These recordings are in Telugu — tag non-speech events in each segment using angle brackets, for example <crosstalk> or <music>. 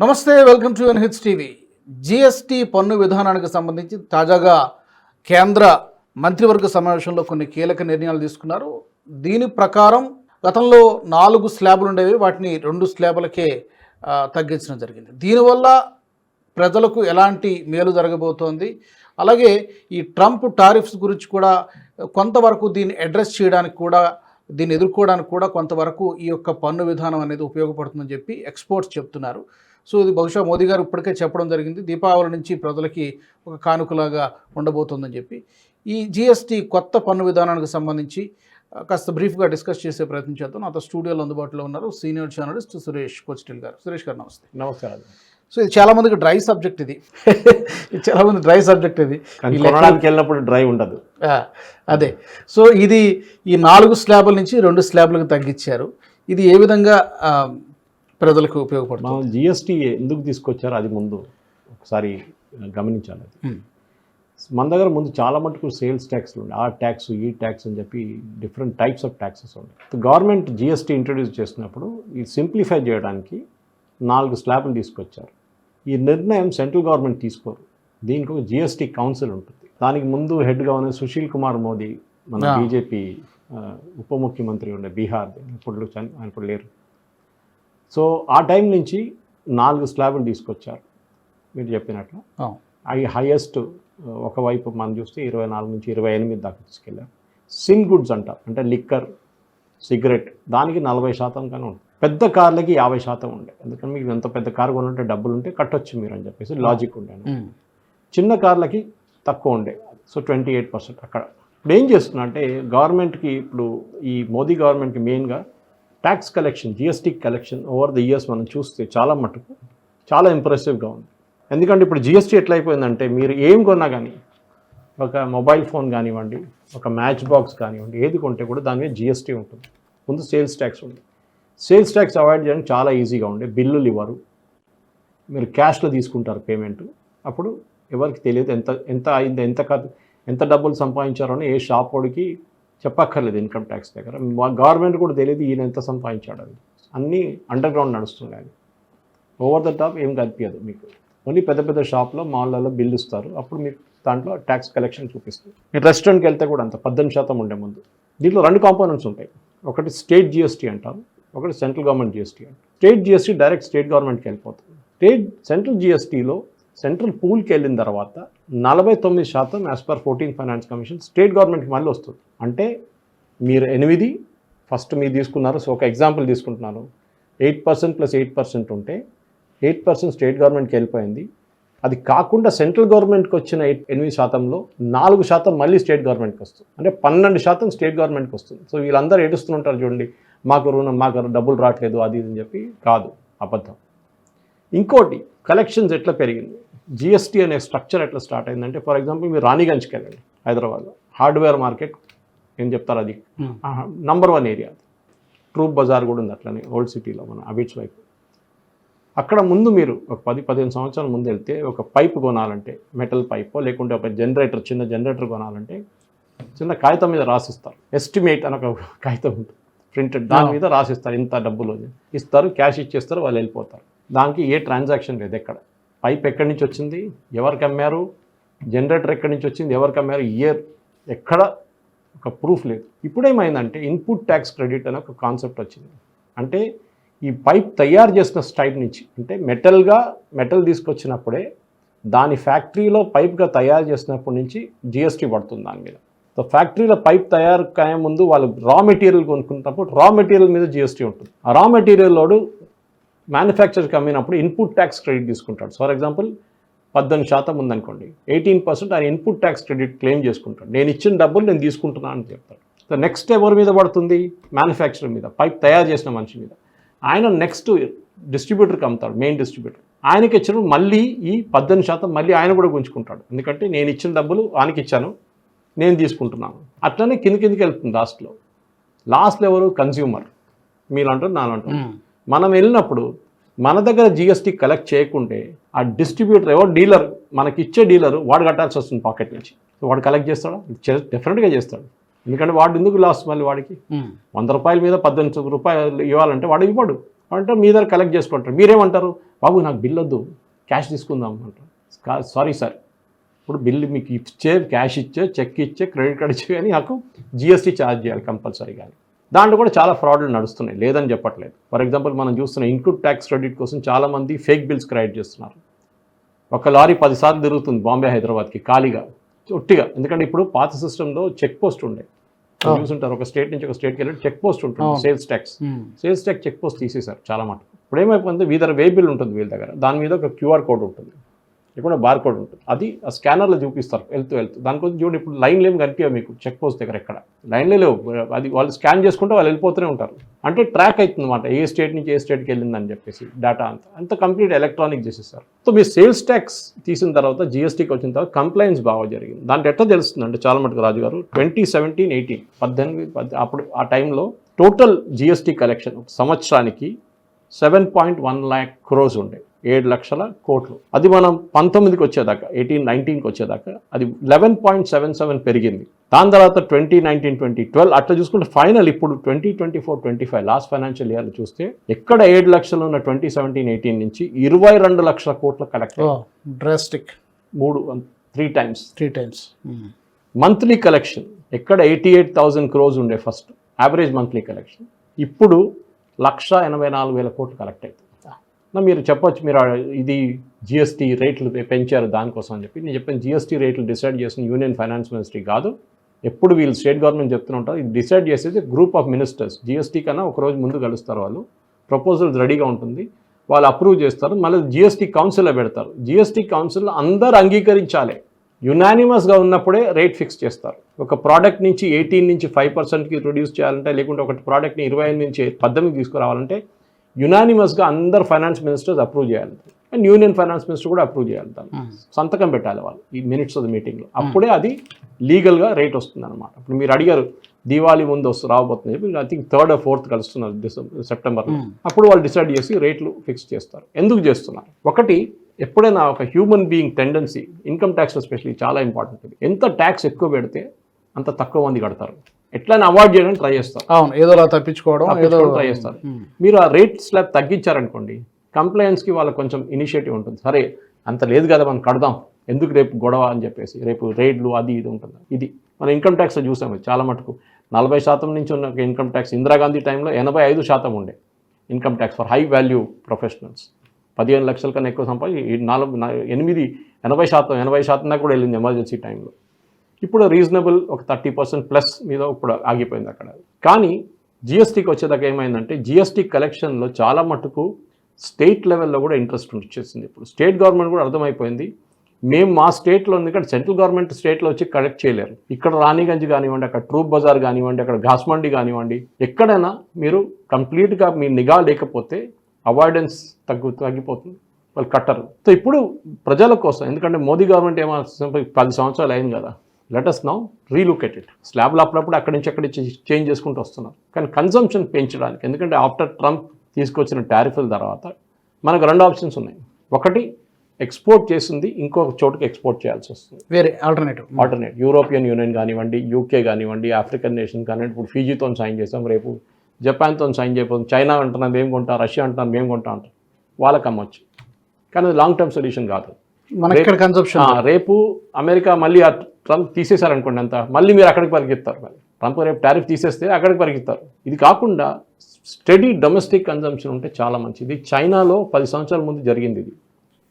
నమస్తే welcome to NH TV. GST పన్ను విధానానికి సంబంధించి తాజాగా కేంద్ర మంత్రివర్గ సమావేశంలో కొన్ని కీలక నిర్ణయాలు తీసుకున్నారు. దీని ప్రకారం గతంలో నాలుగు స్లాబులు ఉండేవి వాటిని రెండు స్లాబులకే తగ్గించడం జరిగింది. దీనివల్ల ప్రజలకు ఎలాంటి మేలు జరగబోతోంది? అలాగే ఈ ట్రంప్ టారిఫ్స్ గురించి కూడా కొంతవరకు దీన్ని అడ్రస్ చేయడానికి కూడా దీన్ని ఎదుర్కోవడానికి కూడా కొంతవరకు ఈ యొక్క పన్ను విధానం అనేది ఉపయోగపడుతుందని చెప్పి ఎక్స్పోర్ట్స్ చెప్తున్నారు. సో ఇది బహుశా మోదీ గారు ఇప్పటికే చెప్పడం జరిగింది. దీపావళి నుంచి ప్రజలకి ఒక కానుకలాగా ఉండబోతుందని చెప్పి. ఈ జిఎస్టీ కొత్త పన్ను విధానానికి సంబంధించి కాస్త బ్రీఫ్గా డిస్కస్ చేసే ప్రయత్నం చేద్దాం. నాతో స్టూడియోలో అందుబాటులో ఉన్నారు సీనియర్ జర్నలిస్ట్ సురేష్ కోచిటిల్ గారు. సురేష్ గారు నమస్తే. నమస్కారం. సో ఇది చాలా మందికి డ్రై సబ్జెక్ట్ ఇది. చాలా మంది డ్రై సబ్జెక్ట్ ఇది. వెళ్ళినప్పుడు డ్రై ఉండదు. అదే. సో ఇది ఈ నాలుగు స్లాబుల నుంచి రెండు స్లాబులకు తగ్గించారు. ఇది ఏ విధంగా ప్రజలకు ఉపయోగపడుతుంది. మనం జిఎస్టీ ఎందుకు తీసుకొచ్చారో అది ముందు ఒకసారి గమనించాలి అది. మన దగ్గర ముందు చాలా మటుకు సేల్స్ ట్యాక్స్లు ఉండే ఆ ట్యాక్స్ ఈ ట్యాక్స్ అని చెప్పి డిఫరెంట్ టైప్స్ ఆఫ్ ట్యాక్సెస్ ఉండే. గవర్నమెంట్ జిఎస్టీ ఇంట్రడ్యూస్ చేసినప్పుడు ఇది సింప్లిఫై చేయడానికి నాలుగు స్లాబ్లు తీసుకొచ్చారు. ఈ నిర్ణయం సెంట్రల్ గవర్నమెంట్ తీసుకోరు. దీనికి ఒక జిఎస్టీ కౌన్సిల్ ఉంటుంది. దానికి ముందు హెడ్గా ఉన్న సుశీల్ కుమార్ మోదీ మన. బీజేపీ ఉప ముఖ్యమంత్రి ఉండే బీహార్ ఇప్పుడు ఆయన ఇప్పుడు లేరు. సో ఆ టైం నుంచి నాలుగు స్లాబ్లు తీసుకొచ్చారు మీరు చెప్పినట్లు అవి హైయెస్ట్ ఒకవైపు మనం చూస్తే ఇరవై నాలుగు నుంచి ఇరవై ఎనిమిది దాకా తీసుకెళ్ళారు. సిన్ గుడ్స్ అంటారు అంటే లిక్కర్ సిగరెట్ దానికి నలభై శాతం కానీ ఉంటుంది పెద్ద కార్లకి యాభై శాతం ఉండే. ఎందుకంటే మీకు ఎంత పెద్ద కారు కొనుంటే డబ్బులు ఉంటే కట్టొచ్చు మీరు అని చెప్పేసి లాజిక్ ఉండే చిన్న కార్లకి తక్కువ ఉండే. సో ట్వంటీ ఎయిట్ పర్సెంట్ అక్కడ. ఇప్పుడు ఏం చేస్తున్నా అంటే గవర్నమెంట్కి ఇప్పుడు ఈ మోదీ గవర్నమెంట్కి మెయిన్గా tax collection GST collection over the years మనం చూస్తే చాలా మటుకు చాలా ఇంప్రెసివ్గా ఉంది. ఎందుకంటే ఇప్పుడు జిఎస్టీ ఎట్లా అయిపోయిందంటే మీరు ఏం కొన్నా కానీ ఒక మొబైల్ ఫోన్ కానివ్వండి ఒక మ్యాచ్ బాక్స్ కానివ్వండి ఏది కొంటే కూడా దాని మీద జిఎస్టీ ఉంటుంది. ముందు సేల్స్ ట్యాక్స్ ఉంది. సేల్స్ ట్యాక్స్ అవాయిడ్ చేయడానికి చాలా ఈజీగా ఉండే. బిల్లులు ఇవ్వరు. మీరు క్యాష్లో తీసుకుంటారు పేమెంట్ అప్పుడు ఎవరికి తెలియదు ఎంత ఎంత అయింది ఎంత ఎంత డబ్బులు సంపాదించారో ఏ షాప్ వాడికి చెప్పక్కర్లేదు ఇన్కమ్ ట్యాక్స్ దగ్గర. గవర్నమెంట్ కూడా తెలియదు ఈయన ఎంత సంపాదించాడు అది అన్నీ అండర్ గ్రౌండ్ నడుస్తున్నాయి. ఓవర్ ద టాప్ ఏం కనిపించదు మీకు. ఓన్లీ పెద్ద పెద్ద షాప్లో మాల్లలో బిల్లు ఇస్తారు. అప్పుడు మీకు దాంట్లో ట్యాక్స్ కలెక్షన్ చూపిస్తుంది మీరు రెస్టారెంట్కి వెళ్తే కూడా అంత పద్దెనిమిది శాతం ఉండే ముందు. దీంట్లో రెండు కాంపోనెంట్స్ ఉంటాయి. ఒకటి స్టేట్ జిఎస్టీ అంటారు. ఒకటి సెంట్రల్ గవర్నమెంట్ జిఎస్టీ అంటారు. స్టేట్ జిఎస్టీ డైరెక్ట్ స్టేట్ గవర్నమెంట్కి వెళ్ళిపోతుంది. స్టేట్ సెంట్రల్ జిఎస్టీలో సెంట్రల్ పూల్కి వెళ్ళిన తర్వాత నలభై తొమ్మిది శాతం as per fourteen finance commission state గవర్నమెంట్కి మళ్ళీ వస్తుంది. అంటే మీరు ఎనిమిది ఫస్ట్ మీరు తీసుకున్నారు సో ఒక ఎగ్జాంపుల్ తీసుకుంటున్నాను. Eight percent plus eight percent ఉంటే ఎయిట్ పర్సెంట్ స్టేట్ గవర్నమెంట్కి వెళ్ళిపోయింది. అది కాకుండా సెంట్రల్ గవర్నమెంట్కి వచ్చిన ఎయిట్ ఎనిమిది శాతంలో నాలుగు శాతం మళ్ళీ స్టేట్ గవర్నమెంట్కి వస్తుంది. అంటే పన్నెండు శాతం స్టేట్ గవర్నమెంట్కి వస్తుంది. సో వీళ్ళందరూ ఏడుస్తుంటారు చూడండి మాకు రుణం మాకు డబ్బులు రావట్లేదు అది ఇది అని చెప్పి కాదు అబద్ధం. ఇంకోటి కలెక్షన్స్ ఎట్లా పెరిగింది? జిఎస్టీ అనే స్ట్రక్చర్ ఎట్లా స్టార్ట్ అయిందంటే ఫర్ ఎగ్జాంపుల్ మీరు రాణిగంజ్కి వెళ్ళండి హైదరాబాద్లో. హార్డ్వేర్ మార్కెట్ ఏం చెప్తారు అది? నంబర్ వన్ ఏరియా అది ట్రూప్ బజార్ కూడా ఉంది అట్లనే ఓల్డ్ సిటీలో మన అబిట్స్ వైపు. అక్కడ ముందు మీరు ఒక పది పదిహేను సంవత్సరాల ముందు వెళ్తే ఒక పైప్ కొనాలంటే మెటల్ పైపో లేకుంటే ఒక జనరేటర్ చిన్న జనరేటర్ కొనాలంటే చిన్న కాగితం మీద రాసిస్తారు. ఎస్టిమేట్ అని ఒక కాగితం ఉంటుంది ప్రింటెడ్ దాని మీద రాసిస్తారు ఇంత డబ్బులు. ఇస్తారు క్యాష్ ఇచ్చేస్తారు వాళ్ళు వెళ్ళిపోతారు. దానికి ఏ ట్రాన్సాక్షన్ లేదు ఎక్కడ. పైప్ ఎక్కడి నుంచి వచ్చింది? ఎవరికి అమ్మారు జనరేటర్ ఎక్కడి నుంచి వచ్చింది? ఎవరికి అమ్మారు ఇయర్ ఎక్కడ? ఒక ప్రూఫ్ లేదు. ఇప్పుడేమైందంటే ఇన్పుట్ ట్యాక్స్ క్రెడిట్ అనే ఒక కాన్సెప్ట్ వచ్చింది. అంటే ఈ పైప్ తయారు చేసిన స్టైప్ నుంచి అంటే మెటల్గా మెటల్ తీసుకొచ్చినప్పుడే దాని ఫ్యాక్టరీలో పైప్గా తయారు చేసినప్పటి నుంచి జిఎస్టీ పడుతుంది దాని మీద. సో ఫ్యాక్టరీలో పైప్ తయారు కాయ ముందు వాళ్ళు రా మెటీరియల్ కొనుక్కున్నప్పుడు రా మెటీరియల్ మీద జిఎస్టీ ఉంటుంది. ఆ రా మెటీరియల్ లోడు మ్యానుఫ్యాక్చర్కి అమ్మినప్పుడు ఇన్పుట్ ట్యాక్స్ క్రెడిట్ తీసుకుంటాడు. ఫర్ ఎగ్జాంపుల్ పద్దెనిమిది శాతం ఉందనుకోండి. ఎయిటీన్ పర్సెంట్ ఆయన ఇన్పుట్ ట్యాక్స్ క్రెడిట్ క్లెయిమ్ చేసుకుంటాడు. నేను ఇచ్చిన డబ్బులు నేను తీసుకుంటున్నాను అని చెప్తాడు. సో నెక్స్ట్ ఎవరి మీద పడుతుంది? మ్యానుఫ్యాక్చర్ మీద పైప్ తయారు చేసిన మనిషి మీద. ఆయన నెక్స్ట్ డిస్ట్రిబ్యూటర్కి అమ్ముతాడు మెయిన్ డిస్ట్రిబ్యూటర్ ఆయనకి ఇచ్చినప్పుడు మళ్ళీ ఈ పద్దెనిమిది శాతం మళ్ళీ ఆయన కూడా గుంజుకుంటాడు. ఎందుకంటే నేను ఇచ్చిన డబ్బులు ఆయనకి ఇచ్చాను నేను తీసుకుంటున్నాను. అట్లనే కింద కిందకి వెళ్తుంది లాస్ట్లో లాస్ట్లో ఎవరు? కన్జ్యూమర్ మీరు అంటారు నాను అంటారు hmm. మనం వెళ్ళినప్పుడు మన దగ్గర జిఎస్టీ కలెక్ట్ చేయకుంటే ఆ డిస్ట్రిబ్యూటర్ ఎవరు? డీలర్ మనకి ఇచ్చే డీలర్ వాడు కట్టాల్సి వస్తుంది పాకెట్ నుంచి. వాడు కలెక్ట్ చేస్తాడా? డెఫినెట్గా చేస్తాడు. ఎందుకంటే వాడు ఎందుకు లాస్ మళ్ళీ వాడికి? వంద రూపాయల మీద పద్దెనిమిది రూపాయలు ఇవ్వాలంటే వాడు ఇవ్వడు. అంటే మీ దగ్గర కలెక్ట్ చేసుకుంటారు మీరేమంటారు? బాబు నాకు బిల్ వద్దు. క్యాష్ తీసుకుందాం అంటారు. సారీ సార్ ఇప్పుడు బిల్లు మీకు ఇచ్చే క్యాష్ ఇచ్చే చెక్ ఇచ్చే క్రెడిట్ కార్డ్ ఇచ్చే కానీ నాకు జిఎస్టీ ఛార్జ్ చేయాలి కంపల్సరీ కానీ దాంట్లో కూడా చాలా ఫ్రాడ్లు నడుస్తున్నాయి. లేదని చెప్పట్లేదు. ఫర్ ఎగ్జాంపుల్ మనం చూస్తున్న ఇన్పుట్ ట్యాక్స్ క్రెడిట్ కోసం చాలామంది ఫేక్ బిల్స్ క్రియేట్ చేస్తున్నారు. ఒక లారీ పదిసార్లు తిరుగుతుంది బాంబే హైదరాబాద్కి ఖాళీగా ఒట్టిగా. ఎందుకంటే ఇప్పుడు పాత సిస్టంలో చెక్ పోస్ట్ ఉండే. చూసుంటారు ఒక స్టేట్ నుంచి ఒక స్టేట్కి వెళ్ళి చెక్ పోస్ట్ ఉంటుంది. Sales tax. Sales tax check post తీసేశారు చాలా మటుకు. ఇప్పుడు ఏమైపోయింది వీధర వే బిల్ ఉంటుంది వీళ్ళ దగ్గర. దాని మీద ఒక క్యూఆర్ కోడ్ ఉంటుంది. ఇక్కడ బార్ కోడ్ ఉంటుంది. అది ఆ స్కానర్లో చూపిస్తారు వెళ్తూ వెళ్తూ దానికోసం చూడండి ఇప్పుడు లైన్ ఏమి కనిపించవు మీకు? చెక్ పోస్ట్ దగ్గర ఎక్కడ? లైన్లే లేవు. అది వాళ్ళు స్కాన్ చేసుకుంటే వాళ్ళు వెళ్ళిపోతూనే ఉంటారు. అంటే ట్రాక్ అవుతుంది అనమాట ఏ స్టేట్ నుంచి ఏ స్టేట్కి వెళ్ళిందని చెప్పేసి డేటా అంతా. అంత కంప్లీట్ ఎలక్ట్రానిక్ చేసేసారు. సో మీ సేల్స్ ట్యాక్స్ తీసిన తర్వాత జిఎస్టీకి వచ్చిన తర్వాత కంప్లైంట్స్ బాగా జరిగింది. దాంట్లో ఎట్లా తెలుస్తుంది అంటే చాలా మటుకు రాజు గారు ట్వంటీ సెవెంటీన్ ఎయిటీన్ పద్దెనిమిది పద్దె- అప్పుడు ఆ టైంలో టోటల్ జిఎస్టీ కలెక్షన్ సంవత్సరానికి seven point one lakh crores ఉండే. ఏడు లక్షల కోట్లు. అది మనం పంతొమ్మిదికి వచ్చేదాకా ఎయిటీన్ నైన్టీన్కి వచ్చేదాకా అది లెవెన్ పాయింట్ సెవెన్ సెవెన్ పెరిగింది. దాని తర్వాత ట్వంటీ నైన్టీన్ ట్వంటీ ట్వెల్వ్ అట్లా చూసుకుంటే ఫైనల్ ఇప్పుడు twenty twenty four twenty five last financial year చూస్తే ఎక్కడ ఏడు లక్షలు ఉన్న ట్వంటీ సెవెంటీన్ ఎయిటీన్ నుంచి ఇరవై రెండు లక్షల కోట్ల కలెక్ట్ డ్రాస్టిక్ మూడు three times. Three times. Monthly collection. ఎక్కడ ఎయిటీ ఎయిట్ థౌజండ్ క్రోజ్ ఉండే ఫస్ట్ యావరేజ్ మంత్లీ కలెక్షన్. ఇప్పుడు లక్ష ఎనభై నాలుగు వేల కోట్లు కలెక్ట్ అవుతుంది. మీరు చెప్పొచ్చు మీరు ఇది జిఎస్టీ రేట్లు పెంచారు దానికోసం అని చెప్పి. నేను చెప్పాను జిఎస్టీ రేట్లు డిసైడ్ చేసిన యూనియన్ ఫైనాన్స్ మినిస్ట్రీ కాదు. ఎప్పుడు వీళ్ళు స్టేట్ గవర్నమెంట్ చెప్తూ ఉంటారు. ఇది డిసైడ్ చేసేది గ్రూప్ ఆఫ్ మినిస్టర్స్. జిఎస్టీ కన్నా ఒకరోజు ముందు కలుస్తారు వాళ్ళు. ప్రపోజల్స్ రెడీగా ఉంటుంది. వాళ్ళు అప్రూవ్ చేస్తారు. మళ్ళీ జిఎస్టీ కౌన్సిల్లో పెడతారు. జిఎస్టీ కౌన్సిల్లో అందరు అంగీకరించాలి. యునానిమస్గా ఉన్నప్పుడే రేట్ ఫిక్స్ చేస్తారు. ఒక ప్రోడక్ట్ నుంచి ఎయిటీన్ నుంచి ఫైవ్ పర్సెంట్కి రిడ్యూస్ చేయాలంటే లేకుంటే ఒక ప్రోడక్ట్ని ఇరవై ఐదు నుంచి పద్దెనిమిది తీసుకురావాలంటే యునానిమస్గా అందరు ఫైనాన్స్ మినిస్టర్స్ అప్రూవ్ చేయాలి. అండ్ యూనియన్ ఫైనాన్స్ మినిస్టర్ కూడా అప్రూవ్ చేయాలి దాన్ని సంతకం పెట్టాలి వాళ్ళు ఈ మినిట్స్ ఆఫ్ ద మీటింగ్లో అప్పుడే అది లీగల్గా రేట్ వస్తుంది అనమాట ఇప్పుడు మీరు అడిగారు దీవాళి ముందు వస్తు రాబోతుంది. చెప్పి ఐ థింక్ థర్డ్ ఫోర్త్ కలుస్తున్నారు డిసెంబర్ సెప్టెంబర్ అప్పుడు వాళ్ళు డిసైడ్ చేసి రేట్లు ఫిక్స్ చేస్తారు. ఎందుకు చేస్తున్నారు? ఒకటి ఎప్పుడైనా ఒక human being tendency income tax especially చాలా ఇంపార్టెంట్ ఎంత ట్యాక్స్ ఎక్కువ పెడితే అంత తక్కువ మంది కడతారు. ఎట్లయినా అవాయిడ్ చేయడానికి ట్రై చేస్తారు. అవును ఏదోలా తప్పించుకోవడం ఏదో తప్పించుకోవడం ట్రై చేస్తారు. మీరు ఆ రేట్ స్లాబ్ తగ్గించారనుకోండి కంప్లైంట్స్కి వాళ్ళకి కొంచెం ఇనిషియేటివ్ ఉంటుంది. సరే అంత లేదు కదా మనం కడదాం. ఎందుకు రేపు గొడవ అని చెప్పేసి రేపు రేట్లు అది ఇది ఉంటుంది. ఇది మన ఇన్కమ్ ట్యాక్స్లో చూసాము చాలా మటుకు నలభై శాతం నుంచి ఉన్న ఇన్కమ్ ట్యాక్స్ ఇందిరాగాంధీ టైంలో ఎనభై ఐదు శాతం ఉండే income tax for high value professionals పదిహేను లక్షల కన్నా ఎక్కువ సంపాదించి ఈ నాలుగు ఎనిమిది ఎనభై శాతం ఎనభై శాతం దాకా కూడా వెళ్ళింది ఎమర్జెన్సీ టైంలో ఇప్పుడు రీజనబుల్ ఒక థర్టీ పర్సెంట్ ప్లస్ మీద ఇప్పుడు ఆగిపోయింది అక్కడ. కానీ జిఎస్టీకి వచ్చేదాకా ఏమైందంటే జిఎస్టీ కలెక్షన్లో చాలా మటుకు స్టేట్ లెవెల్లో కూడా ఇంట్రెస్ట్ వచ్చేసింది. ఇప్పుడు స్టేట్ గవర్నమెంట్ కూడా అర్థమైపోయింది. మేము మా స్టేట్లో ఉంది ఇక్కడ సెంట్రల్ గవర్నమెంట్ స్టేట్లో వచ్చి కలెక్ట్ చేయలేరు. ఇక్కడ రాణిగంజ్ కానివ్వండి అక్కడ ట్రూప్ బజార్ కానివ్వండి అక్కడ ఘాస్మండి కానివ్వండి ఎక్కడైనా మీరు కంప్లీట్గా మీ నిఘా లేకపోతే అవాయిడెన్స్ తగ్గు తగ్గిపోతుంది. వాళ్ళు కట్టరు. సో ఇప్పుడు ప్రజల కోసం ఎందుకంటే మోదీ గవర్నమెంట్ ఏమో పది సంవత్సరాలు అయింది కదా. Let us now relook at it స్లాబ్లు అప్పుడప్పుడు అక్కడి నుంచి అక్కడి చేంజ్ చేసుకుంటూ వస్తున్నారు కానీ కన్సంప్షన్ పెంచడానికి ఎందుకంటే ఆఫ్టర్ ట్రంప్ తీసుకొచ్చిన టారిఫ్ల తర్వాత మనకు రెండు ఆప్షన్స్ ఉన్నాయి. ఒకటి ఎక్స్పోర్ట్ చేసింది ఇంకొక చోటుకి ఎక్స్పోర్ట్ చేయాల్సి వస్తుంది. వేరే ఆల్టర్నేటివ్ ఆల్టర్నేట్ యూరోపియన్ యూనియన్ కానివ్వండి యూకే కానివ్వండి ఆఫ్రికన్ నేషన్ కానివ్వండి ఇప్పుడు ఫీజీతో సైన్ చేసాం రేపు జపాన్తో సైన్ చేయబోతుంది చైనా అంటున్నాం మేము కొంటాం రష్యా అంటున్నాం మేము కొంటాం అంటాం. వాళ్ళకి అమ్మొచ్చు. కానీ అది లాంగ్ టర్మ్ సొల్యూషన్ కాదు కన్సంప్షన్ రేపు అమెరికా మళ్ళీ ట్రంప్ తీసేశారనుకోండి అంత మళ్ళీ మీరు అక్కడికి పరిగెత్తారు మరి. ట్రంప్ రేపు టారిఫ్ తీసేస్తే అక్కడికి పరిగెత్తారు. ఇది కాకుండా స్టడీ డొమెస్టిక్ కన్జంప్షన్ ఉంటే చాలా మంచిది. చైనాలో పది సంవత్సరాల ముందు జరిగింది ఇది.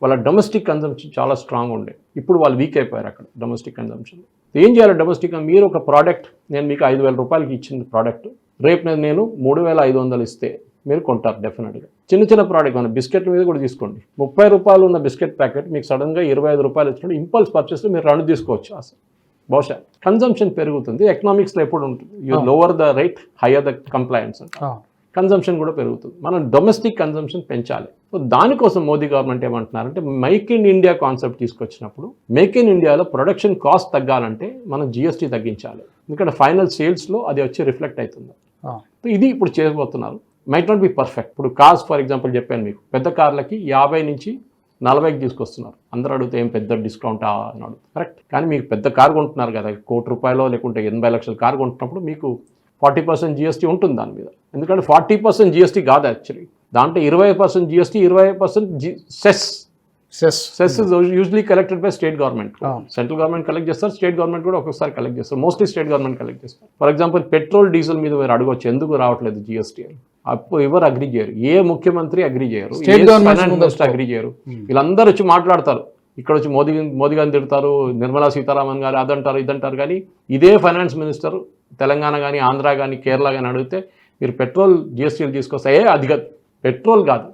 వాళ్ళ డొమెస్టిక్ కన్జంప్షన్ చాలా స్ట్రాంగ్ ఉండే. ఇప్పుడు వాళ్ళు వీక్ అయిపోయారు అక్కడ డొమెస్టిక్ కన్జంప్షన్. ఏం చేయాలి డొమెస్టిక్? మీరు ఒక ప్రోడక్ట్ నేను మీకు ఐదు వేల రూపాయలకి ఇచ్చిన ప్రోడక్ట్. రేపు నేను నేను మూడు వేల ఐదు వందలు ఇస్తే మీరు కొంటారు డెఫినెట్గా. చిన్న చిన్న ప్రోడక్ట్ మన బిస్కెట్ మీద కూడా తీసుకోండి. ముప్పై రూపాయలు ఉన్న బిస్కెట్ ప్యాకెట్ మీకు సడన్గా ఇరవై ఐదు రూపాయలు ఇచ్చినప్పుడు ఇంపల్స్ పర్చేస్లో మీరు రెండు తీసుకోవచ్చు అసలు బహుశా కన్జంప్షన్ పెరుగుతుంది. ఎకనామిక్స్లో ఎప్పుడు ఉంటుంది. You lower the rate higher the compliance consumption కూడా పెరుగుతుంది. మనం డొమెస్టిక్ కన్జంప్షన్ పెంచాలి. సో దానికోసం మోదీ గవర్నమెంట్ ఏమంటున్నారంటే మేక్ ఇన్ ఇండియా కాన్సెప్ట్ తీసుకొచ్చినప్పుడు మేక్ ఇన్ ఇండియాలో ప్రొడక్షన్ కాస్ట్ తగ్గాలంటే మనం జిఎస్టీ తగ్గించాలి. ఎందుకంటే ఫైనల్ సేల్స్లో అది వచ్చి రిఫ్లెక్ట్ అవుతుంది. సో ఇది ఇప్పుడు చేయబోతున్నారు. మైట్ నాట్ బి పర్ఫెక్ట్ ఇప్పుడు కార్స్ ఫర్ ఎగ్జాంపుల్ చెప్పాను మీకు. పెద్ద కార్లకి యాభై నుంచి నలభైకి తీసుకొస్తున్నారు. అందరూ అడిగితే ఏం పెద్ద డిస్కౌంట్ అని అడుగుతారు. కరెక్ట్ కానీ మీకు పెద్ద కార్ కొంటున్నారు కదా కోటి రూపాయలు లేకుంటే ఎనభై లక్షల కార్ కొంటున్నప్పుడు మీకు ఫార్టీ పర్సెంట్ జిఎస్టీ ఉంటుంది దాని మీద. ఎందుకంటే ఫార్టీ పర్సెంట్ జిఎస్టీ కాదు యాక్చువల్లీ దాంట్లో ఇరవై పర్సెంట్ జిఎస్టీ ఇరవై percent G cess cess cess is usually collected by state government. Central government collect చేస్తారు స్టేట్ గవర్నమెంట్ కూడా ఒక్కొక్కసారి కలెక్ట్ చేస్తారు. మోస్ట్లీ స్టేట్ గవర్నమెంట్ కలెక్ట్ చేస్తారు. ఫర్ ఎగ్జాంపుల్ పెట్రోల్ డీజిల్ మీద మీరు అడగొచ్చు ఎందుకు రావట్లేదు జిఎస్టీ అని? అప్పుడు ఎవరు అగ్రి చేయరు. ఏ ముఖ్యమంత్రి అగ్రి చేయరు. అగ్రి చేయరు. వీళ్ళందరూ వచ్చి మాట్లాడతారు. ఇక్కడ వచ్చి మోదీ మోదీ గారిని తిడతారు నిర్మలా సీతారామన్ గారు అదంటారు ఇదంటారు. కానీ ఇదే ఫైనాన్స్ మినిస్టర్ తెలంగాణ కానీ ఆంధ్ర కానీ కేరళ కానీ అడిగితే మీరు పెట్రోల్ జిఎస్టీలు తీసుకొస్తే ఏ అది కాదు. పెట్రోల్ కాదు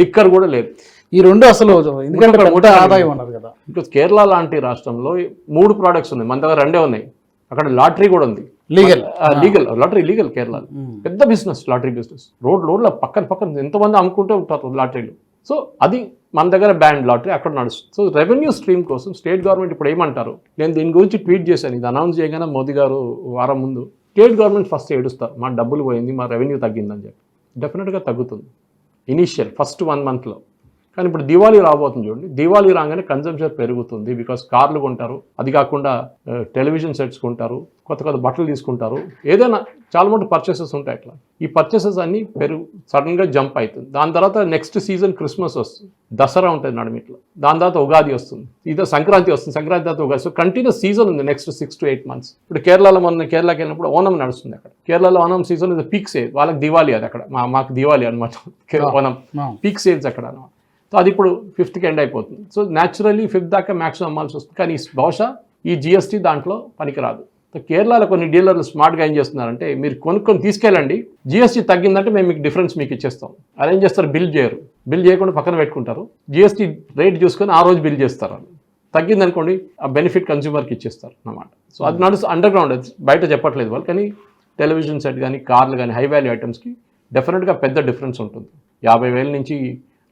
లిక్కర్ కూడా లేదు. ఈ రెండు అసలు ఎందుకంటే ఆదాయం అన్నారు కదా. ఇంకా కేరళ లాంటి రాష్ట్రంలో మూడు ప్రోడక్ట్స్ ఉన్నాయి. మన దగ్గర రెండే ఉన్నాయి. అక్కడ లాటరీ కూడా ఉంది. Legal legal lottery legal Kerala పెద్ద బిజినెస్ లాటరీ బిజినెస్ రోడ్ రోడ్ల పక్కన పక్కన ఎంతమంది అమ్ముకుంటూ ఉంటారు లాటరీలు. సో అది మన దగ్గర బ్యాండ్ లాటరీ అక్కడ నడుస్తుంది సో రెవెన్యూ స్ట్రీమ్ కోసం స్టేట్ గవర్నమెంట్ ఇప్పుడు ఏమంటారు? నేను దీని గురించి ట్వీట్ చేశాను. ఇది అనౌన్స్ చేయగానే మోదీ గారు వారం ముందు స్టేట్ గవర్నమెంట్ ఫస్ట్ ఏడుస్తారు. మా డబ్బులు పోయింది మా రెవెన్యూ తగ్గిందని చెప్పి. డెఫినెట్గా తగ్గుతుంది. ఇనీషియల్ ఫస్ట్ వన్ మంత్లో కానీ ఇప్పుడు దివాళీ రాబోతుంది చూడండి. దివాళీ రాగానే కన్సంప్షన్ పెరుగుతుంది బికాస్ కార్లు కొంటారు. అది కాకుండా టెలివిజన్ సెట్స్ కొంటారు. కొత్త కొత్త బట్టలు తీసుకుంటారు. ఏదైనా చాలా మటు పర్చేసెస్ ఉంటాయి అట్లా. ఈ పర్చేసెస్ అన్ని పెరుగు సడన్గా జంప్ అవుతుంది. దాని తర్వాత నెక్స్ట్ సీజన్ క్రిస్మస్ వస్తుంది. దసరా ఉంటుంది నడుమిట్లో దాని తర్వాత ఉగాది వస్తుంది. ఇదో సంక్రాంతి వస్తుంది. సంక్రాంతి తర్వాత ఉగాది. సో కంటిన్యూస్ సీజన్ ఉంది next six to eight months ఇప్పుడు కేరళలో మొన్న కేరళకి వెళ్ళినప్పుడు ఓనం నడుస్తుంది అక్కడ. కేరళలో ఓనం సీజన్ ఇది పీక్ సేల్ వాళ్ళకి దివాళీ అది అక్కడ. మా మాకు దివాళీ అనమాట ఓనం పీక్ సేల్స్ అక్కడ అనమాట సో అది ఇప్పుడు ఫిఫ్త్కి ఎండ్ అయిపోతుంది. సో న్యాచురల్లీ ఫిఫ్త్ దాకా మ్యాక్సిమం అమ్మాల్సి వస్తుంది. కానీ బహుశా ఈ జిఎస్టీ దాంట్లో పనికిరాదు. సో కేరళలో కొన్ని డీలర్లు స్మార్ట్గా ఏం చేస్తున్నారంటే మీరు కొనుక్కొని తీసుకెళ్ళండి. జిఎస్టీ తగ్గిందంటే మేము మీకు డిఫరెన్స్ మీకు ఇచ్చేస్తాం. అది ఏం చేస్తారు? బిల్ చేయరు. బిల్ చేయకుండా పక్కన పెట్టుకుంటారు. జిఎస్టీ రేట్ చూసుకొని ఆ రోజు బిల్ చేస్తారు తగ్గిందనుకోండి ఆ బెనిఫిట్ కన్స్యూమర్కి ఇచ్చేస్తారు అన్నమాట. సో అది నడుస్తూ అండర్ గ్రౌండ్ బయట చెప్పట్లేదు వాళ్ళు. కానీ టెలివిజన్ సెట్ కానీ కార్లు కానీ హై వాల్యూ ఐటమ్స్కి డెఫినెట్గా పెద్ద డిఫరెన్స్ ఉంటుంది. యాభై వేల నుంచి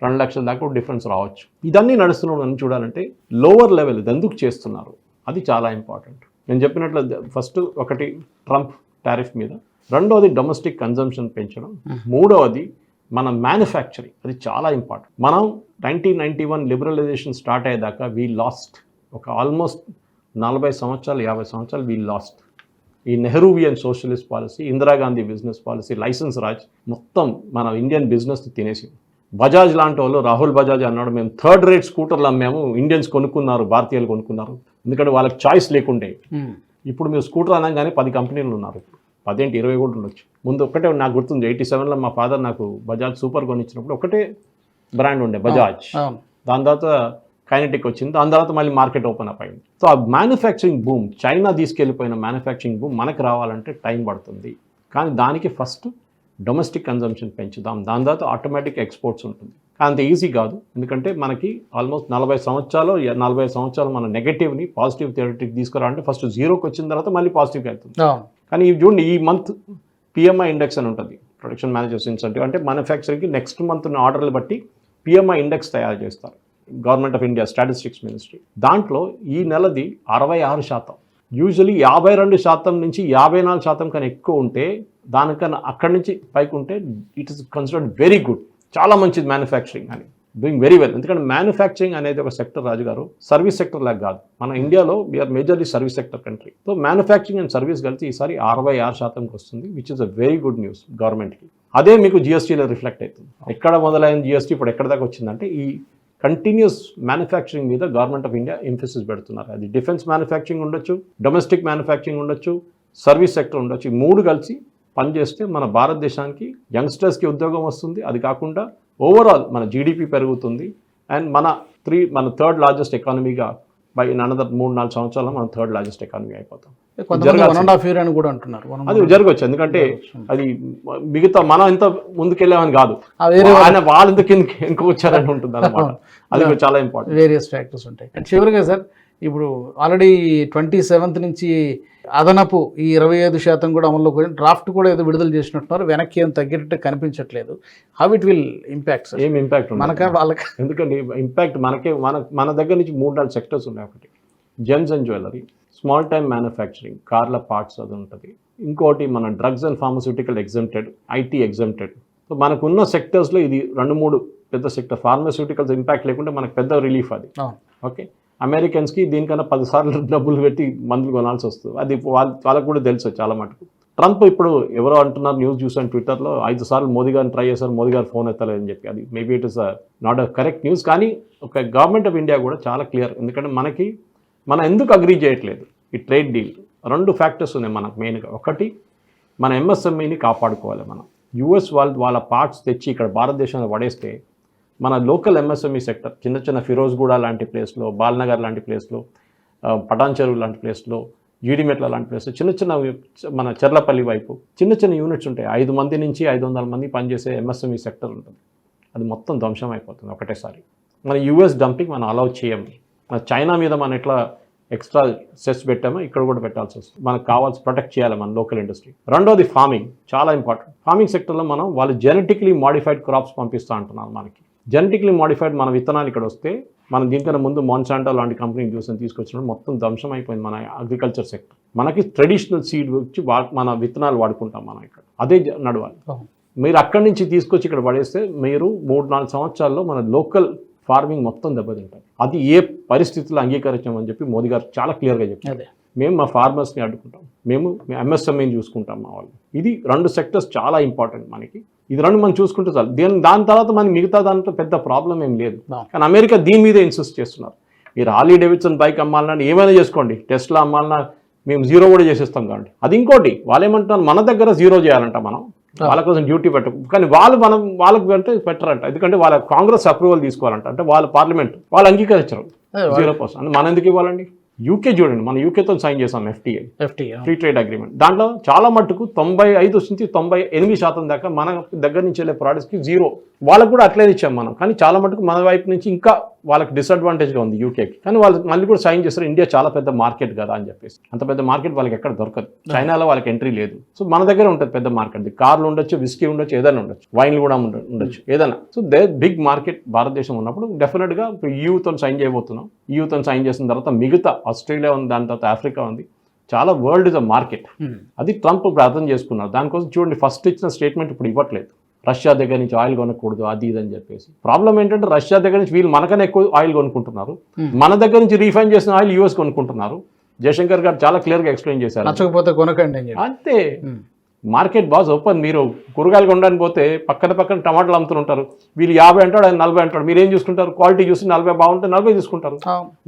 రెండు లక్షల దాకా డిఫరెన్స్ రావచ్చు. ఇదన్నీ నడుస్తున్నాం చూడాలంటే లోవర్ లెవెల్ ఇది ఎందుకు చేస్తున్నారు? అది చాలా ఇంపార్టెంట్ నేను చెప్పినట్లు ఫస్ట్ ఒకటి ట్రంప్ టారిఫ్ మీద రెండవది డొమెస్టిక్ కన్జంప్షన్ పెంచడం మూడవది మన మ్యానుఫ్యాక్చరింగ్ అది చాలా ఇంపార్టెంట్ మనం nineteen ninety one liberalization start అయ్యేదాకా వీ లాస్ట్ ఒక ఆల్మోస్ట్ నలభై సంవత్సరాలు యాభై సంవత్సరాలు వీ లాస్ట్ ఈ Nehruvian socialist policy Indira Gandhi business policy license raj మొత్తం మన ఇండియన్ బిజినెస్ తినేసి బజాజ్ లాంటి వాళ్ళు రాహుల్ బజాజ్ అన్నాడు మేము థర్డ్ రేట్ స్కూటర్లు అమ్మాము ఇండియన్స్ కొనుక్కున్నారు భారతీయులు కొనుక్కున్నారు. ఎందుకంటే వాళ్ళకి చాయిస్ లేకుండే. ఇప్పుడు మీరు స్కూటర్ అనగానే పది కంపెనీలు ఉన్నారు. పదేంటి ఇరవై కూడా ఉండొచ్చు. ముందు ఒక్కటే నాకు గుర్తుంది ఎయిటీ సెవెన్లో మా ఫాదర్ నాకు బజాజ్ సూపర్ కొనిచ్చినప్పుడు ఒకటే బ్రాండ్ ఉండే బజాజ్. దాని తర్వాత కైనటిక్ వచ్చింది దాని తర్వాత మళ్ళీ మార్కెట్ ఓపెన్ అప్ అయింది. సో ఆ మ్యానుఫ్యాక్చరింగ్ బూమ్ చైనా తీసుకెళ్ళిపోయిన మ్యానుఫ్యాక్చరింగ్ బూమ్ మనకు రావాలంటే టైం పడుతుంది. కానీ దానికి ఫస్ట్ డొమెస్టిక్ కన్జంప్షన్ పెంచుదాం. దాని తర్వాత ఆటోమేటిక్ ఎక్స్పోర్ట్స్ ఉంటుంది. కానీ అంత ఈజీ కాదు. ఎందుకంటే మనకి ఆల్మోస్ట్ నలభై సంవత్సరాలు నలభై సంవత్సరాలు మన నెగటివ్ని పాజిటివ్ థియరటిక్ తీసుకురావాలంటే ఫస్ట్ జీరోకి వచ్చిన తర్వాత మళ్ళీ పాజిటివ్కి వెళ్తుంది. అవును కానీ ఇవి చూడండి ఈ మంత్ పిఎంఐ ఇండెక్స్ అని ఉంటుంది. ప్రొడక్షన్ మేనేజర్స్ ఇన్సెంటివ్ అంటే మ్యానుఫ్యాక్చరింగ్కి నెక్స్ట్ మంత్ ఉన్న ఆర్డర్లు బట్టి పిఎంఐ ఇండెక్స్ తయారు చేస్తారు. Government of India statistics ministry దాంట్లో ఈ నెలది అరవై ఆరు శాతం. యూజువలీ యాభై రెండు శాతం నుంచి యాభై నాలుగు శాతం కన్నా ఎక్కువ ఉంటే దానికన్నా అక్కడి నుంచి పైకి ఉంటే it is considered very good చాలా మంచిది మ్యానుఫ్యాక్చరింగ్ అని. డూయింగ్ వెరీ వెల్ ఎందుకంటే మ్యానుఫ్యాక్చరింగ్ అనేది ఒక సెక్టర్ రాజు గారు సర్వీస్ సెక్టర్ లాగా కాదు. మన ఇండియాలో we're majorly service sector country so manufacturing and service కలిసి ఈసారి అరవై ఆరు శాతంకి వస్తుంది which is a very good news గవర్నమెంట్కి అదే మీకు జిఎస్టీలో రిఫ్లెక్ట్ అవుతుంది. ఎక్కడ మొదలైన జిఎస్టీ ఇప్పుడు ఎక్కడ దాకా వచ్చిందంటే ఈ కంటిన్యూస్ మ్యానుఫ్యాక్చరింగ్ మీద గవర్నమెంట్ ఆఫ్ ఇండియా ఎంఫోసిస్ పెడుతున్నారు. అది డిఫెన్స్ మ్యానుఫ్యాక్చరింగ్ ఉండొచ్చు డొమెస్టిక్ మ్యానుఫ్యాక్చరింగ్ ఉండొచ్చు సర్వీస్ సెక్టర్ ఉండొచ్చు. ఈ మూడు కలిసి పనిచేస్తే మన భారతదేశానికి యంగ్స్టర్స్కి ఉద్యోగం వస్తుంది. అది కాకుండా ఓవరాల్ మన జీడిపి పెరుగుతుంది. అండ్ మన త్రీ మన థర్డ్ లార్జెస్ట్ ఎకానమీగా బై అనదర్ మూడు నాలుగు సంవత్సరాల్లో మనం థర్డ్ లార్జెస్ట్ ఎకానమీ అయిపోతాం. అని కూడా అంటున్నారు. అది జరగవచ్చు ఎందుకంటే అది మిగతా మనం ఎంత ముందుకెళ్ళామని కాదు. ఆయన వాళ్ళు ఎందుకు కిందకి <laughs> ఎందుకు వచ్చారని ఉంటుంది అనమాట అది చాలా ఇంపార్టెంట్ వేరియస్ ఫ్యాక్టర్స్ ఉంటాయి. అండ్ చివరిగా సార్ ఇప్పుడు ఆల్రెడీ ట్వంటీ సెవెంత్ నుంచి అదనపు ఈ ఇరవై ఐదు శాతం కూడా అమల్లోకి పోయి డ్రాఫ్ట్ కూడా ఏదో విడుదల చేసినట్టున్నారు. వెనక్కి ఏం తగ్గేటట్టు కనిపించట్లేదు. హౌ ఇట్ విల్ ఇంపాక్ట్ ఏం ఇంపాక్ట్ మనక వాళ్ళకి ఎందుకంటే ఇంపాక్ట్ మనకే మన మన దగ్గర నుంచి మూడు నాలుగు సెక్టర్స్ ఉన్నాయి ఒకటి. Gems and jewellery small time manufacturing కార్ల పార్ట్స్ అది ఉంటుంది. ఇంకోటి మన drugs and pharmaceutical exempted IT exempted so మనకున్న సెక్టర్స్లో ఇది రెండు మూడు పెద్ద సెక్టర్ ఫార్మస్యూటికల్స్ ఇంపాక్ట్ లేకుంటే మనకు పెద్ద రిలీఫ్ అది. ఓకే అమెరికన్స్కి దీనికన్నా పదిసార్లు <laughs> డబ్బులు పెట్టి మందులు కొనాల్సి వస్తుంది. అది వాళ్ళ వాళ్ళకు కూడా తెలుసు చాలా మటుకు. ట్రంప్ ఇప్పుడు ఎవరో అంటున్నారు న్యూస్ చూసాను ట్విట్టర్లో ఐదు సార్లు మోదీ గారిని ట్రై చేశారు మోదీ గారు ఫోన్ ఎత్తలేదని చెప్పి. అది maybe it is not a correct news కానీ ఒక గవర్నమెంట్ ఆఫ్ ఇండియా కూడా చాలా క్లియర్. ఎందుకంటే మనకి మనం ఎందుకు అగ్రీ చేయట్లేదు? ఈ ట్రేడ్ డీల్. రెండు ఫ్యాక్టర్స్ ఉన్నాయి మనకు మెయిన్గా. ఒకటి మన ఎంఎస్ఎంఈని కాపాడుకోవాలి మనం. యూఎస్ వాళ్ళు వాళ్ళ పార్ట్స్ తెచ్చి ఇక్కడ భారతదేశంలో పడేస్తే మన లోకల్ ఎంఎస్ఎంఈ సెక్టర్ చిన్న చిన్న ఫిరోజ్గూడ లాంటి ప్లేస్లో బాల్నగర్ లాంటి ప్లేస్లో పటాన్ చెరువు లాంటి ప్లేస్లో జీడిమెట్ల లాంటి ప్లేస్లో చిన్న చిన్న మన చెర్లపల్లి వైపు చిన్న చిన్న యూనిట్స్ ఉంటాయి. ఐదు మంది నుంచి ఐదు వందల మంది పనిచేసే ఎంఎస్ఎంఈ సెక్టర్ ఉంటుంది. అది మొత్తం ధ్వంసం అయిపోతుంది ఒకటేసారి. మన యూఎస్ డంపింగ్ మనం అలౌ చేయము మన చైనా మీద మనం ఎట్లా ఎక్స్ట్రా సెస్ పెట్టామో ఇక్కడ కూడా పెట్టాల్సి వస్తుంది. మనకు కావాల్సి ప్రొటెక్ట్ చేయాలి మన లోకల్ ఇండస్ట్రీ రెండోది ఫార్మింగ్ చాలా ఇంపార్టెంట్ ఫార్మింగ్ సెక్టర్లో మనం వాళ్ళు జెనెటిక్లీ మాడిఫైడ్ క్రాప్స్ పంపిస్తూ అంటున్నారు మనకి. జెనెటిక్లీ మాడిఫైడ్ మన విత్తనాలు ఇక్కడ వస్తే మనం దీనికన్నా ముందు మాన్సాంటో లాంటి కంపెనీ చూసిన తీసుకొచ్చినప్పుడు మొత్తం ధ్వంసం అయిపోయింది మన అగ్రికల్చర్ సెక్టర్ మనకి ట్రెడిషనల్ సీడ్ వచ్చి వా మన విత్తనాలు వాడుకుంటాం మనం ఇక్కడ. అదే నడవాలి. మీరు అక్కడి నుంచి తీసుకొచ్చి ఇక్కడ పడేస్తే మీరు మూడు నాలుగు సంవత్సరాల్లో మన లోకల్ ఫార్మింగ్ మొత్తం దెబ్బతింటారు అది ఏ పరిస్థితుల్లో అంగీకరించామని చెప్పి మోదీ గారు చాలా క్లియర్గా చెప్పారు. మేము మా ఫార్మర్స్ని అడ్డుకుంటాం. మేము ఎంఎస్ఎంఈని చూసుకుంటాం మా వాళ్ళు. ఇది రెండు సెక్టర్స్ చాలా ఇంపార్టెంట్ మనకి. ఇది రెండు మనం చూసుకుంటే చాలు. దీని దాని తర్వాత మనకి మిగతా దాంట్లో పెద్ద ప్రాబ్లం ఏం లేదు. కానీ అమెరికా దీని మీద ఇన్సిస్ట్ చేస్తున్నారు. మీరు హార్లీ డేవిడ్సన్ బైక్ అమ్మాలన్నా ఏమైనా చేసుకోండి. టెస్లా అమ్మాలన్నా మేము జీరో కూడా చేసేస్తాం కాబట్టి. అది ఇంకోటి వాళ్ళు ఏమంటున్నారు మన దగ్గర జీరో చేయాలంట మనం. వాళ్ళ కోసం డ్యూటీ పెట్ట కానీ వాళ్ళు మనం వాళ్ళకి అంటే పెట్టరంట. ఎందుకంటే వాళ్ళ కాంగ్రెస్ అప్రూవల్ తీసుకోవాలంట. అంటే వాళ్ళ పార్లమెంట్ వాళ్ళు అంగీకరించరు. జీరో పర్సెంట్ అంటే మనం ఎందుకు ఇవ్వాలండి? యూకే చూడండి మనం యూకేతో సైన్ చేసాం FTI FT free trade agreement దాంట్లో చాలా మట్టుకు తొంభై ఐదు నుంచి తొంభై ఎనిమిది శాతం దాకా మన దగ్గర నుంచి వెళ్ళే ప్రోడక్ట్స్కి జీరో వాళ్ళకు కూడా అట్లనే ఇచ్చాం మనం. కానీ చాలా మట్టుకు మన వైపు నుంచి ఇంకా వాళ్ళకి డిసడ్వాంటేజ్గా ఉంది యూకేకి కానీ వాళ్ళు మళ్ళీ కూడా సైన్ చేస్తారు ఇండియా చాలా పెద్ద మార్కెట్ కదా అని చెప్పేసి. అంత పెద్ద మార్కెట్ వాళ్ళకి ఎక్కడ దొరకదు. చైనాలో వాళ్ళకి ఎంట్రీ లేదు. సో మన దగ్గర ఉంటుంది పెద్ద మార్కెట్ కార్లు ఉండొచ్చు విస్కీ ఉండొచ్చు ఏదైనా ఉండొచ్చు. వైన్లు కూడా ఉండ- ఉండొచ్చు ఏదైనా. సో దే బిగ్ మార్కెట్ భారతదేశం ఉన్నప్పుడు డెఫినెట్గా ఇప్పుడు యూతో సైన్ చేయబోతున్నాం. యూతో సైన్ చేసిన తర్వాత మిగతా ఆస్ట్రేలియా ఉంది దాని తర్వాత ఆఫ్రికా ఉంది. చాలా వరల్డ్ ఇస్ అ మార్కెట్ అది ట్రంప్ అర్థం చేసుకున్నారు. దానికోసం చూడండి ఫస్ట్ ఇచ్చిన స్టేట్మెంట్ ఇప్పుడు ఇవ్వట్లేదు. రష్యా దగ్గర నుంచి ఆయిల్ కొనకూడదు అది ఇది అని చెప్పేసి. ప్రాబ్లం ఏంటంటే రష్యా దగ్గర నుంచి వీళ్ళు మనకన్నా ఎక్కువ ఆయిల్ కొనుక్కుంటున్నారు. మన దగ్గర నుంచి రీఫైన్ చేసిన ఆయిల్ యూఎస్ కొనుక్కుంటున్నారు. జయశంకర్ గారు చాలా క్లియర్గా ఎక్స్ప్లెయిన్ చేశారు. నచ్చకపోతే కొనకండి అంతే. మార్కెట్ బాస్ ఓపెన్ మీరు కూరగాయలు కొనడానికి పోతే పక్కన పక్కన టమాటాలు అమ్ముతుంటారు. వీళ్ళు యాభై అంటాడు ఆయన నలభై అంటాడు. మీరు ఏం చూసుకుంటారు? క్వాలిటీ చూసి నలభై బాగుంటే నలభై తీసుకుంటారు.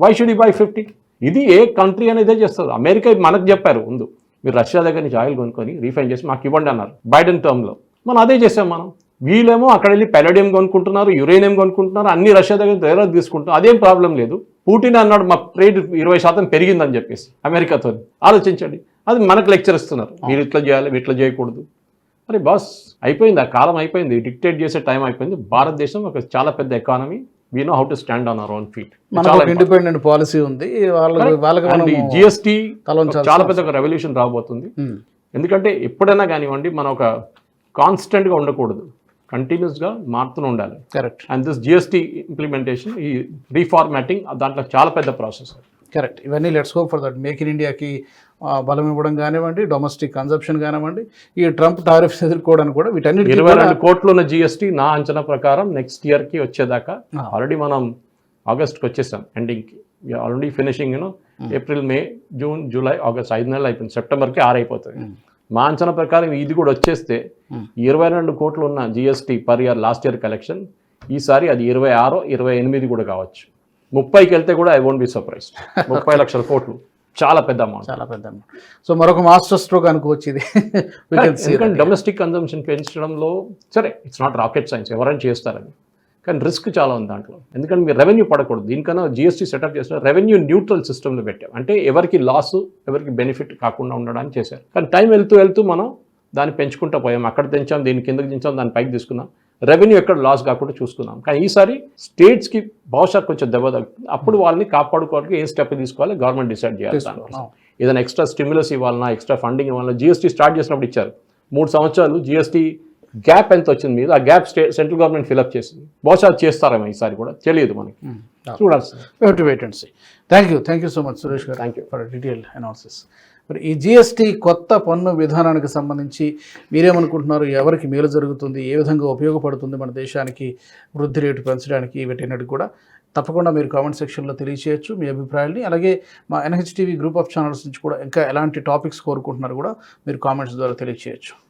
వై షుడ్ బై ఫిఫ్టీ ఇది ఏ కంట్రీ అనేది చేస్తారు. అమెరికా మనకు చెప్పారు ముందు. మీరు రష్యా దగ్గర నుంచి ఆయిల్ కొనుక్కొని రీఫైన్ చేసి మాకు ఇవ్వండి అన్నారు. బైడెన్ టర్మ్లో మనం అదే చేసాం మనం. వీళ్ళేమో అక్కడ వెళ్ళి పెలడియం కొనుక్కుంటున్నారు యురేనియం కొనుక్కుంటున్నారు అన్ని రష్యా దగ్గర దగ్గర తీసుకుంటున్నారు. అదేం ప్రాబ్లం లేదు. పుటిన్ అన్నాడు మా ట్రేడ్ ఇరవై శాతం పెరిగిందని చెప్పేసి అమెరికాతో ఆలోచించండి. అది మనకు లెక్చర్ ఇస్తున్నారు. మీరు ఇట్లా చేయాలి ఇట్లా చేయకూడదు. అరే బాస్ అయిపోయింది ఆ కాలం అయిపోయింది. డిక్టేట్ చేసే టైం అయిపోయింది. భారతదేశం ఒక చాలా పెద్ద economy we know how to stand on our own feet independent policy ఉంది. వాళ్ళకి జిఎస్టీ చాలా పెద్ద ఒక రెవల్యూషన్ రాబోతుంది. ఎందుకంటే ఎప్పుడైనా కానివ్వండి మనం ఒక కాన్స్టెంట్గా ఉండకూడదు. కంటిన్యూస్గా మారుతూనే ఉండాలి. Correct. And this GST implementation ఈ రీఫార్మాటింగ్ దాంట్లో చాలా పెద్ద ప్రాసెస్. కరెక్ట్. ఇవన్నీ let's hope for that make in ఇండియాకి బలం ఇవ్వడం కానివ్వండి డొమెస్టిక్ కన్సంప్షన్ కానివ్వండి ఈ ట్రంప్ టారిఫ్స్ ఎదుర్కోవడానికి కూడా వీటన్నిటికీ ఇరవై రెండు కోట్లు ఉన్న జిఎస్టీ నా అంచనా ప్రకారం నెక్స్ట్ ఇయర్కి వచ్చేదాకా. ఆల్రెడీ మనం ఆగస్ట్కి వచ్చేసాం ఎండింగ్కి. Already finishing you know April May June July August ఐదు నెలలు అయిపోయింది. సెప్టెంబర్కి ఆరు అయిపోతుంది మా అంచనా ప్రకారం ఇది కూడా వచ్చేస్తే. ఇరవై రెండు కోట్లు ఉన్న GST per year last year collection ఈసారి అది ఇరవై ఆరో ఇరవై ఎనిమిది కూడా కావచ్చు. ముప్పైకి వెళ్తే కూడా ఐ వోంట్ బి సర్ప్రైజ్ ముప్పై లక్షల కోట్లు. చాలా పెద్ద అమౌంట్ చాలా పెద్ద సో మరొక మాస్టర్ స్ట్రోక్ అనుకోవచ్చు ఇది. డొమెస్టిక్ కన్జంప్షన్ పెంచడంలో సరే ఇట్స్ నాట్ రాకెట్ సైన్స్ ఎవరైనా చేస్తారని. కానీ రిస్క్ చాలా ఉంది దాంట్లో. ఎందుకంటే మీరు రెవెన్యూ పడకూడదు. దీనికన్నా జిఎస్టీ సెటప్ చేసిన రెవెన్యూ న్యూట్రల్ సిస్టంలో పెట్టాం. అంటే ఎవరికి లాస్ ఎవరికి బెనిఫిట్ కాకుండా ఉండడానికి చేశారు. కానీ టైం వెళ్తూ వెళ్తూ మనం దాన్ని పెంచుకుంటూ పోయాం. అక్కడ తెంచాం దీని కిందకి దించాం దాన్ని పైకి తీసుకున్నాం. రెవెన్యూ ఎక్కడ లాస్ కాకుండా చూసుకున్నాం. కానీ ఈసారి స్టేట్స్కి బహుశా కొంచెం దెబ్బ తగ్గుతుంది అప్పుడు వాళ్ళని కాపాడుకోవడానికి ఏ స్టెప్ తీసుకోవాలి? గవర్నమెంట్ డిసైడ్ చేయాలి ఏదైనా ఎక్స్ట్రా స్టిమ్యులస్ ఇవ్వాలన్నా ఎక్స్ట్రా ఫండింగ్ ఇవ్వాలన్నా జిఎస్టీ స్టార్ట్ చేసినప్పుడు ఇచ్చారు. మూడు సంవత్సరాలు జిఎస్టీ గ్యాప్ ఎంత వచ్చింది మీద ఆ gap stay central government fill up చేసింది. బహుశా చేస్తారేమో ఈసారి కూడా. తెలియదు మనకి. చూడాల్సింది to wait and see thank you thank you so much Suresh garu Thank you. For detail analysis మరి ఈ జిఎస్టీ కొత్త పన్ను విధానానికి సంబంధించి మీరేమనుకుంటున్నారు? ఎవరికి మేలు జరుగుతుంది? ఏ విధంగా ఉపయోగపడుతుంది మన దేశానికి? వృద్ధి రేటు పెంచడానికి వీటన్నిటి కూడా తప్పకుండా మీరు కామెంట్ సెక్షన్లో తెలియచేయచ్చు మీ అభిప్రాయాల్ని. అలాగే మా ఎన్హెచ్టీవీ గ్రూప్ ఆఫ్ ఛానల్స్ నుంచి కూడా ఇంకా ఎలాంటి టాపిక్స్ కోరుకుంటున్నారు కూడా మీరు కామెంట్స్ ద్వారా తెలియచేయచ్చు.